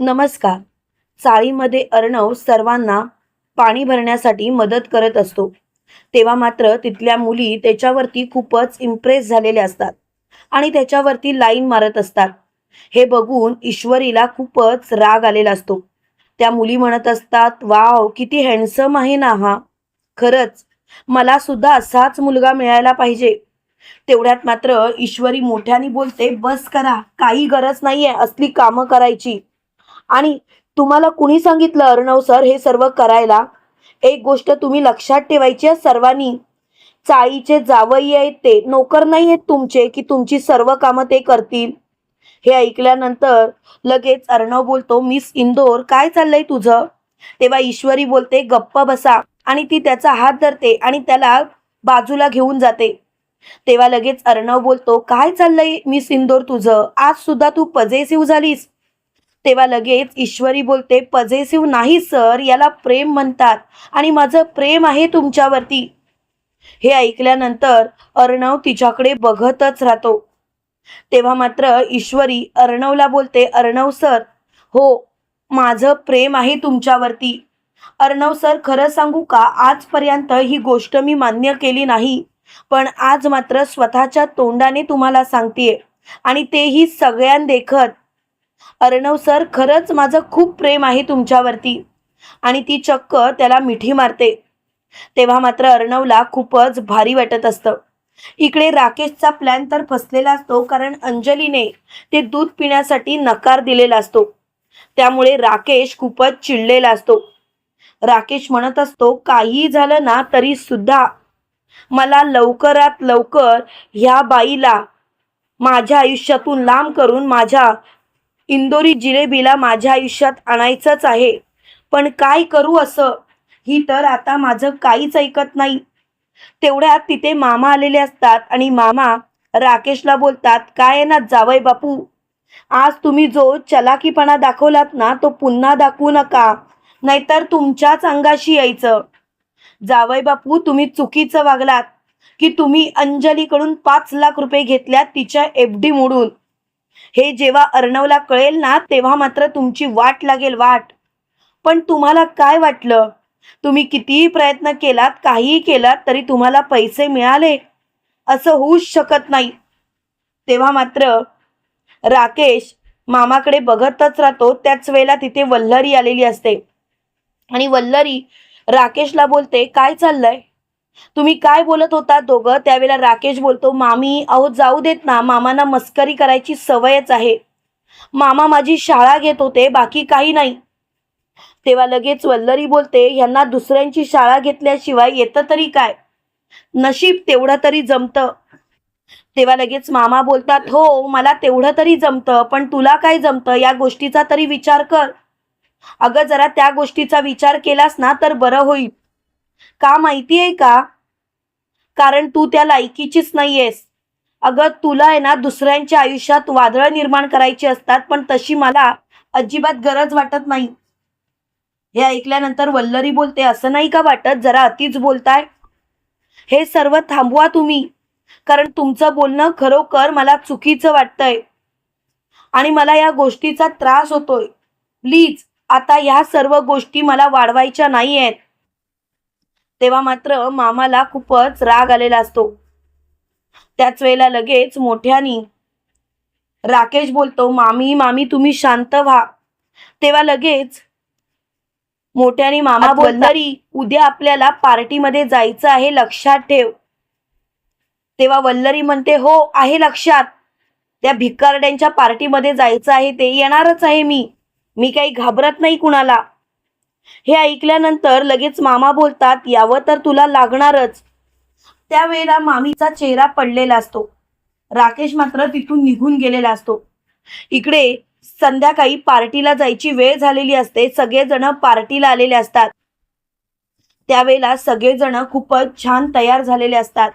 नमस्कार. चाळीमध्ये अर्णव सर्वांना पाणी भरण्यासाठी मदत करत असतो. तेव्हा मात्र तिथल्या मुली त्याच्यावरती खूपच इम्प्रेस झालेल्या असतात आणि त्याच्यावरती लाईन मारत असतात. हे बघून ईश्वरीला खूपच राग आलेला असतो. त्या मुली म्हणत असतात वाव किती हँडसम आहे ना हा. खरंच मला सुद्धा असाच मुलगा मिळायला पाहिजे. तेवढ्यात मात्र ईश्वरी मोठ्याने बोलते बस करा काही गरज नाहीये असली कामं करायची. आणि तुम्हाला कुणी सांगितलं अर्णव सर हे सर्व करायला? एक गोष्ट तुम्ही लक्षात ठेवायची आहे सर्वांनी. चाळीचे जावई आहेत ते. नोकर नाही आहेत तुमचे की तुमची सर्व कामं ते करतील. हे ऐकल्यानंतर लगेच अर्णव बोलतो मिस इंदोर काय चाललंय तुझं? तेव्हा ईश्वरी बोलते गप्प बसा. आणि ती त्याचा हात धरते आणि त्याला बाजूला घेऊन जाते. तेव्हा लगेच अर्णव बोलतो काय चाललंय मिस इंदोर तुझं? आज सुद्धा तू पजेसिव्ह झालीस. तेव्हा लगेच ईश्वरी बोलते पजेसिव्ह नाही सर. याला प्रेम म्हणतात आणि माझं प्रेम आहे तुमच्यावरती. हे ऐकल्यानंतर अर्णव तिच्याकडे बघतच राहतो. तेव्हा मात्र ईश्वरी अर्णवला बोलते अर्णव सर हो माझं प्रेम आहे तुमच्यावरती. अर्णव सर खरं सांगू का? आजपर्यंत ही गोष्ट मी मान्य केली नाही पण आज मात्र स्वतःच्या तोंडाने तुम्हाला सांगतेय आणि तेही सगळ्यां देखत अर्णव सर खरंच माझं खूप प्रेम आहे तुमच्यावरती. आणि ती चक्क त्याला मिठी मारते. तेव्हा मात्र अर्णवला खूपच भारी वाटत असतं. इकडे राकेशचा प्लॅन तर फसलेला असतो कारण अंजलीने ते दूध पिण्यासाठी नकार दिलेला असतो. त्यामुळे राकेश खूपच चिडलेला असतो. राकेश म्हणत असतो काही झालं ना तरी सुद्धा. मला लवकरात लवकर ह्या बाईला माझ्या आयुष्यातून लांब करून माझ्या इंदोरी जिलेबीला माझ्या आयुष्यात आणायचंच आहे. पण काय करू असं? ही तर आता माझं काहीच ऐकत नाही. तेवढ्यात तिथे मामा आलेले असतात आणि मामा राकेशला बोलतात काय आहे ना जावय बापू? आज तुम्ही जो चलाकीपणा दाखवलात ना तो पुन्हा दाखवू नका. नाहीतर तुमच्याच अंगाशी यायचं. जावय बापू तुम्ही चुकीचं वागलात. की तुम्ही अंजलीकडून पाच लाख रुपये घेतल्यात तिच्या एफ डी मोडून. हे जेव्हा अर्णवला कळेल ना तेव्हा मात्र तुमची वाट लागेल वाट. पण तुम्हाला काय वाटलं? तुम्ही कितीही प्रयत्न केलात काहीही केलात तरी तुम्हाला पैसे मिळाले. असं होऊच शकत नाही. तेव्हा मात्र राकेश मामाकडे बघतच राहतो. त्याच वेळेला तिथे वल्लरी आलेली असते. आणि वल्लरी राकेशला बोलते काय चाललंय? तुम्ही काय बोलत होता दोघं? त्यावेळेला राकेश बोलतो मामी अहो जाऊ देत ना. मामांना मस्करी करायची सवयच आहे. मामा माझी शाळा घेत होते बाकी काही नाही. तेव्हा लगेच वल्लरी बोलते यांना दुसऱ्यांची शाळा घेतल्याशिवाय येतं तरी काय? नशीब तेवढं तरी जमतं. तेव्हा लगेच मामा बोलतात हो मला तेवढं तरी जमतं पण तुला काय जमतं? या गोष्टीचा तरी विचार कर. अगं जरा त्या गोष्टीचा विचार केलास ना तर बरं होईल. का माहिती आहे का? कारण तू त्या लायकीचीच नाहीयेस. अगं तुला आहे ना दुसऱ्यांच्या आयुष्यात वादळं निर्माण करायची असतात पण तशी मला अजिबात गरज वाटत नाही. हे ऐकल्यानंतर वल्लरी बोलते असं नाही का वाटत? जरा अतिच बोलताय. हे सर्व थांबवा तुम्ही कारण तुमचं बोलणं खरोखर मला चुकीचं वाटतंय. आणि मला या गोष्टीचा त्रास होतोय. प्लीज आता या सर्व गोष्टी मला वाढवायच्या नाही आहेत तेव्हा मात्र मामाला खूपच राग आलेला असतो. त्याच वेळेला लगेच मोठ्यानी राकेश बोलतो मामी मामी तुम्ही शांत व्हा. तेव्हा लगेच मोठ्यानी मामा वल्लरी उद्या आपल्याला पार्टीमध्ये जायचं आहे लक्षात ठेव. तेव्हा वल्लरी म्हणते हो आहे लक्षात. त्या भिकारड्यांच्या पार्टीमध्ये जायचं आहे ते येणारच आहे मी. मी काही घाबरत नाही कुणाला. हे ऐकल्यानंतर लगेच मामा बोलतात यावं तर तुला लागणारच. त्यावेळेला मामीचा चेहरा पडलेला असतो. राकेश मात्र तिथून निघून गेलेला असतो. इकडे संध्याकाळी पार्टीला जायची वेळ झालेली असते सगळेजण पार्टीला आलेले असतात. त्यावेळेला सगळेजण खूपच छान तयार झालेले असतात.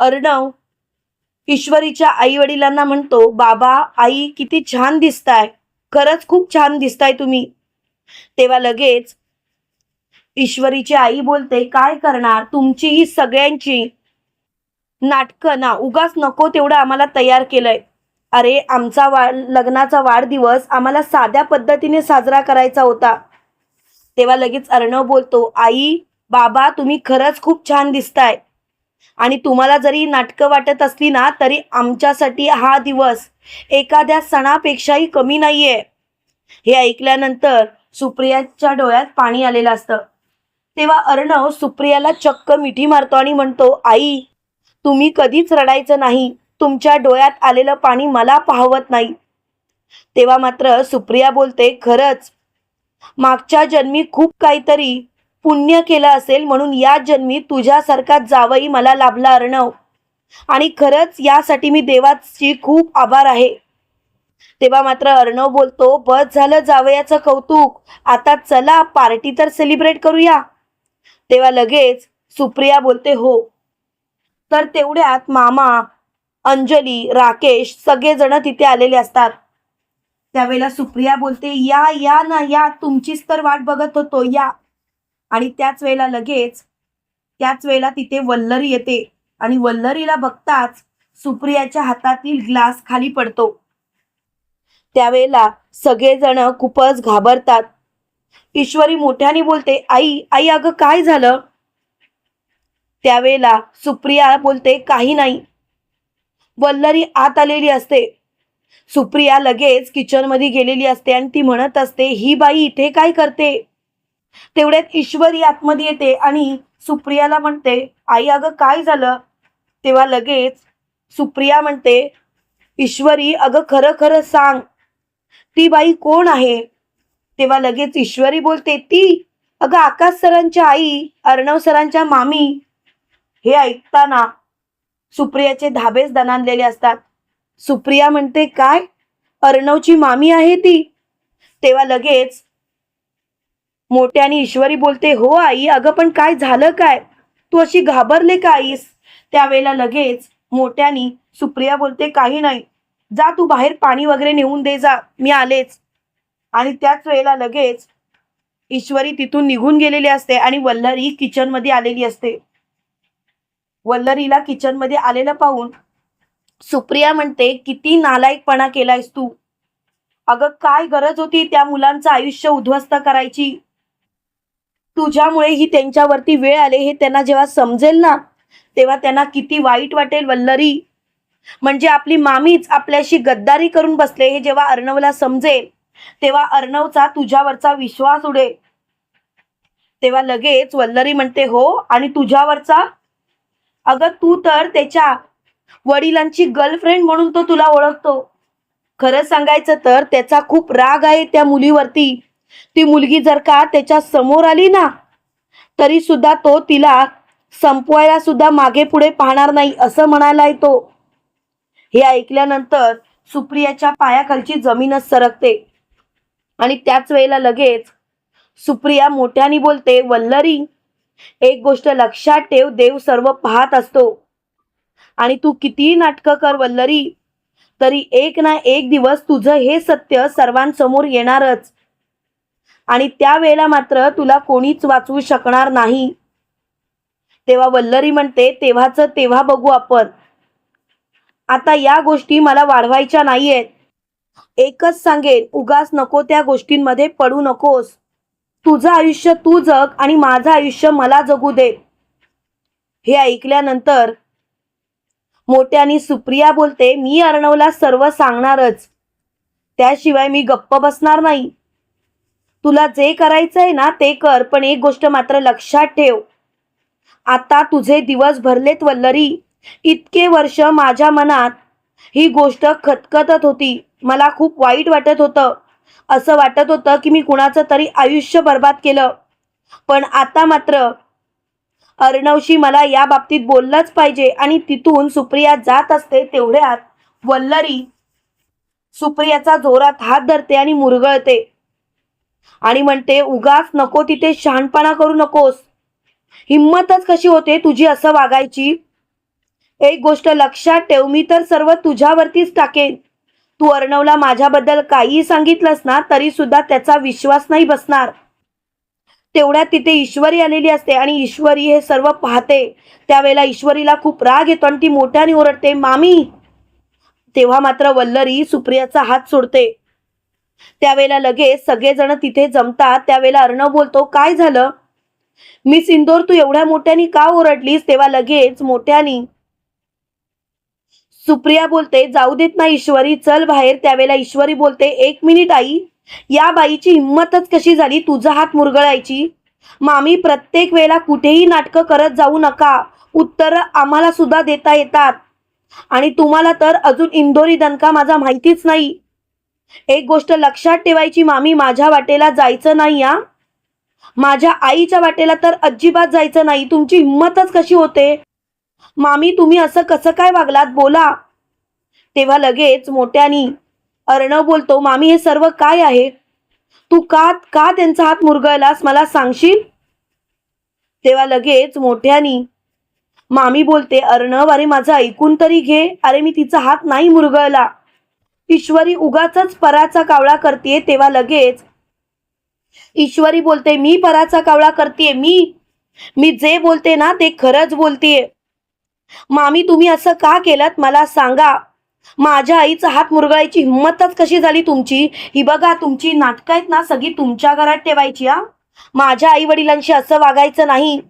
अर्णव ईश्वरीच्या आई वडिलांना म्हणतो बाबा आई किती छान दिसताय. खरंच खूप छान दिसताय तुम्ही. तेव्हा लगेच ईश्वरीची आई बोलते काय करणार? तुमची ही सगळ्यांची नाटकं ना उगाच नको तेवढं आम्हाला तयार केलंय. अरे आमचा वा लग्नाचा वाढदिवस आम्हाला साध्या पद्धतीने साजरा करायचा होता. तेव्हा लगेच अर्णव बोलतो आई बाबा तुम्ही खरंच खूप छान दिसताय. आणि तुम्हाला जरी नाटकं वाटत असली ना तरी आमच्यासाठी हा दिवस एखाद्या सणापेक्षाही कमी नाहीये. हे ऐकल्यानंतर सुप्रियाच्या डोळ्यात पाणी आलेलं असतं. तेव्हा अर्णव सुप्रियाला चक्क मिठी मारतो आणि म्हणतो आई तुम्ही कधीच रडायचं नाही. तुमच्या डोळ्यात आलेलं पाणी मला पाहवत नाही. तेव्हा मात्र सुप्रिया बोलते खरंच मागच्या जन्मी खूप काहीतरी पुण्य केलं असेल म्हणून या जन्मी तुझ्यासारखा जावई मला लाभला अर्णव. आणि खरंच यासाठी मी देवाची खूप आभार आहे. तेव्हा मात्र अर्णव बोलतो बस झालं जावयाचं कौतुक. आता चला पार्टी तर सेलिब्रेट करूया. तेव्हा लगेच सुप्रिया बोलते हो. तर तेवढ्यात मामा अंजली राकेश सगळेजण तिथे आलेले असतात. त्यावेळेला सुप्रिया बोलते या या ना या. तुमचीच तर वाट बघत होतो या. आणि त्याच वेळेला लगेच त्याच वेळेला तिथे वल्लरी येते. आणि वल्लरीला बघताच सुप्रियाच्या हातातील ग्लास खाली पडतो. त्यावेळेला सगळेजण खूपच घाबरतात. ईश्वरी मोठ्याने बोलते आई आई अगं काय झालं? त्यावेळेला सुप्रिया बोलते काही नाही. वल्लरी आत आलेली असते. सुप्रिया लगेच किचनमध्ये गेलेली असते आणि ती म्हणत असते ही बाई इथे काय करते? तेवढ्यात ईश्वरी आतमध्ये येते आणि सुप्रियाला म्हणते आई अगं काय झालं? तेव्हा लगेच सुप्रिया म्हणते ईश्वरी अगं खरं खरं सांग ती बाई कोण आहे? तेव्हा लगेच ईश्वरी बोलते ती अगं आकाश सरांच्या आई अर्णव सरांच्या मामी. हे ऐकताना सुप्रियाचे धाबेच दणानलेले असतात. सुप्रिया म्हणते काय? अर्णवची मामी आहे ती? तेव्हा लगेच मोठ्याने ईश्वरी बोलते हो आई अगं पण काय झालं काय? तू अशी घाबरले का आईस? त्यावेळेला लगेच मोठ्याने सुप्रिया बोलते काही नाही. जा तू बाहेर पाणी वगैरे नेऊन दे जा मी आलेच. आणि त्याच वेळेला लगेच ईश्वरी तिथून निघून गेलेली असते आणि वल्लरी किचनमध्ये आलेली असते. वल्लरीला किचनमध्ये आलेलं पाहून सुप्रिया म्हणते किती नालायकपणा केलायस तू. अगं काय गरज होती त्या मुलांचं आयुष्य उद्ध्वस्त करायची? तुझ्यामुळे ही त्यांच्यावरती वेळ आले हे त्यांना जेव्हा समजेल ना तेव्हा त्यांना किती वाईट वाटेल वल्लरी. म्हणजे आपली मामीच आपल्याशी गद्दारी करून बसले हे जेव्हा अर्णवला समजेल तेव्हा अर्णवचा तुझ्यावरचा विश्वास उडेल तेव्हा लगेच वल्लरी म्हणते हो आणि तुझ्यावरचा? अगं तू तर त्याच्या वडिलांची गर्लफ्रेंड म्हणून तो तुला ओळखतो. खरं सांगायचं तर त्याचा खूप राग आहे त्या मुलीवरती. ती मुलगी जर का त्याच्यासमोर आली ना तरी सुद्धा तो तिला संपवायला सुद्धा मागे पुढे पाहणार नाही असं म्हणायला येतो हे ऐकल्यानंतर सुप्रियाच्या पायाखालची जमीनच सरकते. आणि त्याच वेळेला लगेच सुप्रिया मोठ्याने बोलते वल्लरी एक गोष्ट लक्षात ठेव देव सर्व पाहत असतो. आणि तू कितीही नाटकं कर वल्लरी. तरी एक ना एक दिवस तुझं हे सत्य सर्वांसमोर येणारच. आणि त्यावेळेला मात्र तुला कोणीच वाचवू शकणार नाही. तेव्हा वल्लरी म्हणते तेव्हाच तेव्हा बघू आपण. आता या गोष्टी मला वाढवायच्या नाहीयेत. एकच सांगेन उगाच नको त्या गोष्टींमध्ये पडू नकोस. तुझं आयुष्य तू जग आणि माझं आयुष्य मला जगू दे. हे ऐकल्यानंतर मोठ्यानी सुप्रिया बोलते मी अर्णवला सर्व सांगणारच. त्याशिवाय मी गप्प बसणार नाही. तुला जे करायचंय ना ते कर पण एक गोष्ट मात्र लक्षात ठेव. आता तुझे दिवस भरलेत वल्लरी. इतके वर्ष माझ्या मनात ही गोष्ट खतखतत होती. मला खूप वाईट वाटत होतं. असं वाटत होतं की मी कुणाचं तरी आयुष्य बर्बाद केलं. पण आता मात्र अर्णवशी मला या बाबतीत बोललंच पाहिजे आणि तिथून सुप्रिया जात असते तेवढ्यात वल्लरी सुप्रियाचा जोरात हात धरते आणि मुरगळते. आणि म्हणते उगाच नको तिथे शहाणपणा करू नकोस. हिम्मतच कशी होते तुझी असं वागायची? एक गोष्ट लक्षात ठेव मी तर सर्व तुझ्यावरतीच टाकेन. तू अर्णवला माझ्याबद्दल काहीही सांगितलंस ना तरी सुद्धा त्याचा विश्वास नाही बसणार. तेवढ्यात तिथे ईश्वरी आलेली असते आणि ईश्वरी हे सर्व पाहते. त्यावेळेला ईश्वरीला खूप राग येतो आणि ती मोठ्याने ओरडते मामी! तेव्हा मात्र वल्लरी सुप्रियाचा हात सोडते. त्यावेळेला लगेच सगळेजण तिथे जमतात. त्यावेळेला अर्णव बोलतो काय झालं? मिस इंदोर तू एवढ्या मोठ्यानी का ओरडलीस? तेव्हा लगेच मोठ्यानी सुप्रिया बोलते जाऊ देत ना ईश्वरी चल बाहेर. त्यावेळेला ईश्वरी बोलते एक मिनिट आई या बाईची हिंमतच कशी झाली तुझा हात मुरगळायची? मामी प्रत्येक वेळेला कुठेही नाटकं करत जाऊ नका. उत्तर आम्हाला सुद्धा देता येतात. आणि तुम्हाला तर अजून इंदोरी दणका माझा माहितीच नाही. एक गोष्ट लक्षात ठेवायची मामी माझ्या वाटेला जायचं नाही या माझ्या आईच्या वाटेला तर अजिबात जायचं नाही. तुमची हिंमतच कशी होते? मामी तुम्ही असं कसं काय वागलात? बोला. तेव्हा लगेच मोठ्यानी अर्णव बोलतो मामी हे सर्व काय आहे? तू का का त्यांचा हात मुरगळलास? मला सांगशील? तेव्हा लगेच मोठ्यानी मामी बोलते अर्णव अरे माझं ऐकून तरी घे. अरे मी तिचा हात नाही मुरगळला. ईश्वरी उगाच पराचा कावळा करते तेव्हा लगेच ईश्वरी बोलते मी पराचा कावळा करते मी मी जे बोलते ना ते खरंच बोलतेय. मामी तुम्ही असं का केलं मला सांगा. माझ्या आईचा हात मुरगाळायची हिंमतच कशी झाली तुमची? ही बघा तुमची नाटकं आहेत ना सगळी तुमच्या घरात ठेवायची हा. माझ्या आई वडिलांशी असं वागायचं नाही.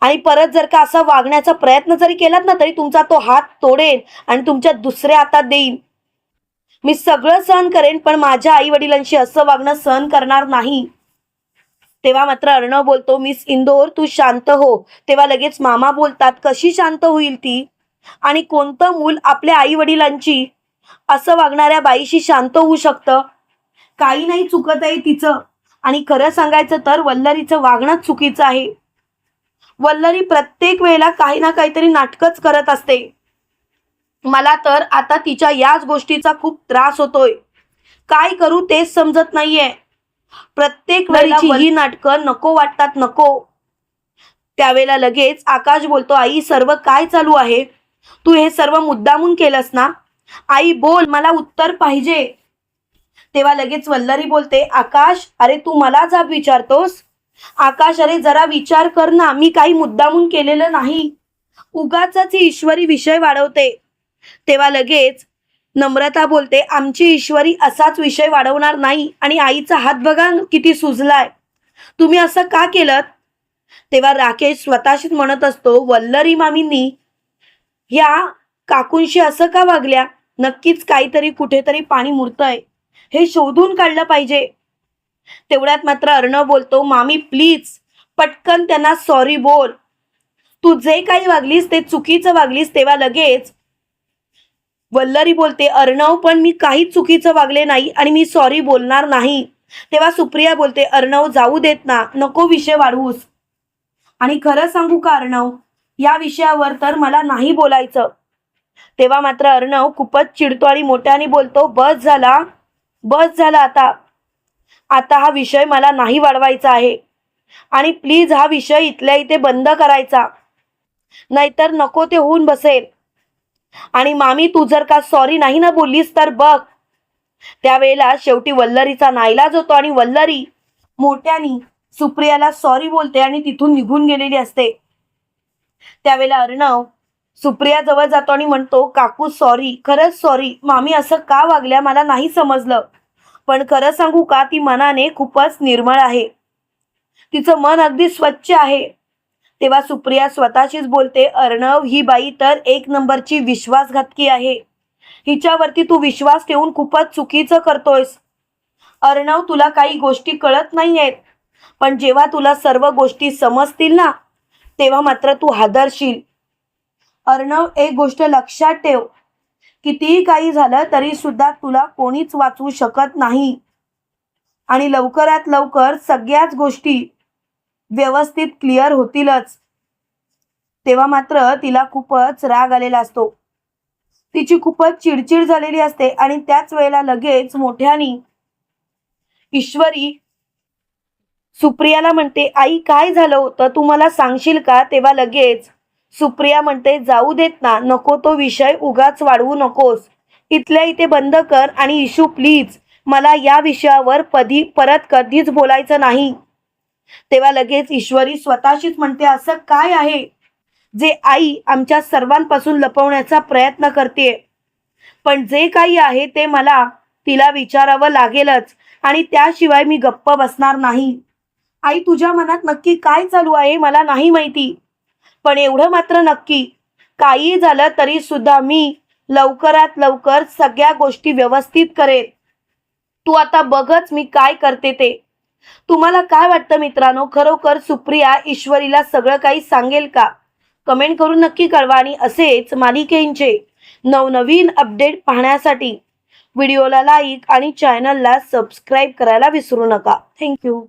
आणि परत जर का असं वागण्याचा प्रयत्न जरी केलात ना तरी तुमचा तो हात तोडेन आणि तुमच्या दुसऱ्या हातात देईन. मी सगळं सहन करेन पण माझ्या आई वडिलांशी असं वागणं सहन करणार नाही. तेव्हा मात्र अर्णव बोलतो मिस इंदोर तू शांत हो. तेव्हा लगेच मामा बोलतात कशी शांत होईल ती? आणि कोणतं मूल आपल्या आई वडिलांची असं वागणाऱ्या बाईशी शांत होऊ शकतं? काही नाही चुकत आहे तिचं. आणि खरं सांगायचं तर वल्लरीचं वागणंच चुकीचं आहे. वल्लरी प्रत्येक वेळेला काही ना काहीतरी नाटकच करत असते. मला तर आता तिच्या याच गोष्टीचा खूप त्रास होतोय. काय करू तेच समजत नाहीये. प्रत्येक वेळेची ही नाटकं नको वाटतात नको. त्यावेळेला लगेच आकाश बोलतो आई सर्व काय चालू आहे? तू हे सर्व मुद्दामून केलंस ना? आई बोल मला उत्तर पाहिजे. तेव्हा लगेच वल्लरी बोलते आकाश अरे तू मला जाब विचारतोस? आकाश अरे जरा विचार कर ना मी काही मुद्दामून केलेलं नाही. उगाच ही ईश्वरी विषय वाढवते. तेव्हा लगेच नम्रता बोलते आमची ईश्वरी असाच विषय वाढवणार नाही आणि आईचा हात बघा किती सुजलाय. तुम्ही असं का केलं तेव्हा राकेश स्वतःशीच म्हणत असतो वल्लरी मामींनी या काकूंशी असं का वागल्या? नक्कीच काहीतरी कुठेतरी पाणी मुरतंय. हे शोधून काढलं पाहिजे. तेवढ्यात मात्र अर्णव बोलतो मामी प्लीज पटकन त्यांना सॉरी बोल. तू जे काही वागलीस ते चुकीचं वागलीस तेव्हा लगेच वल्लरी बोलते अर्णव पण मी काहीच चुकीचं वागले नाही आणि मी सॉरी बोलणार नाही. तेव्हा सुप्रिया बोलते अर्णव जाऊ देत ना नको विषय वाढवूस. आणि खरं सांगू का अर्णव? या विषयावर तर मला नाही बोलायचं. तेव्हा मात्र अर्णव खूपच चिडतो आणि मोठ्याने बोलतो बस झाला बस झाला आता. आता हा विषय मला नाही वाढवायचा आहे. आणि प्लीज हा विषय इथल्या इथे बंद करायचा. नाहीतर नको ते होऊन बसेल. आणि मामी तू जर का सॉरी नाही ना बोललीस तर बघ. त्यावेळेला शेवटी वल्लरीचा नाईलाज होतो आणि वल्लरी मोठ्यानी सुप्रियाला सॉरी बोलते आणि तिथून निघून गेलेली असते. त्यावेळेला अर्णव सुप्रिया जवळ जातो आणि म्हणतो काकू सॉरी खरंच सॉरी मामी असं का वागल्या? मला नाही समजलं. पण खरं सांगू का ती मनाने खूपच निर्मळ आहे. तिचं मन अगदी स्वच्छ आहे. तेव्हा सुप्रिया स्वतःशीच बोलते अर्णव ही बाई तर एक नंबरची विश्वासघातकी आहे. हिच्यावरती तू विश्वास ठेवून खूपच चुकीचं करतोयस. अर्णव तुला काही गोष्टी कळत नाही आहेत पण जेव्हा तुला सर्व गोष्टी समजतील ना तेव्हा मात्र तू हादरशील. अर्णव एक गोष्ट लक्षात ठेव. कितीही काही झालं तरी सुद्धा तुला कोणीच वाचवू शकत नाही. आणि लवकरात लवकर सगळ्याच गोष्टी व्यवस्थित क्लिअर होतीलच. तेव्हा मात्र तिला खूपच राग आलेला असतो. तिची खूपच चिडचिड झालेली असते आणि त्याच वेळेला लगेच मोठ्यानी ईश्वरी सुप्रियाला म्हणते आई काय झालं होतं? तू मला सांगशील का? तेव्हा लगेच सुप्रिया म्हणते जाऊ देत ना नको तो विषय उगाच वाढवू नकोस. इथल्या इथे बंद कर आणि इशू प्लीज मला या विषयावर कधी परत कधीच बोलायचं नाही. तेव्हा लगेच ईश्वरी स्वतःशीच म्हणते असं काय आहे जे आई आमच्या सर्वांपासून लपवण्याचा प्रयत्न करते? पण जे काही आहे ते मला तिला विचारावं लागेलच आणि त्याशिवाय मी गप्प बसणार नाही. आई तुझ्या मनात नक्की काय चालू आहे मला नाही माहिती. पण एवढं मात्र नक्की. काही झालं तरी सुद्धा मी लवकरात लवकर सगळ्या गोष्टी व्यवस्थित करेन. तू आता बघच मी काय करते ते. तुम्हाला काय वाटतं मित्रांनो? खरोखर सुप्रिया ईश्वरीला सगळं काही सांगेल का? कमेंट करून नक्की कळवा आणि असेच मालिकेंचे नवनवीन अपडेट पाहण्यासाठी व्हिडिओला लाईक आणि चॅनलला सबस्क्राईब करायला विसरू नका. थँक्यू.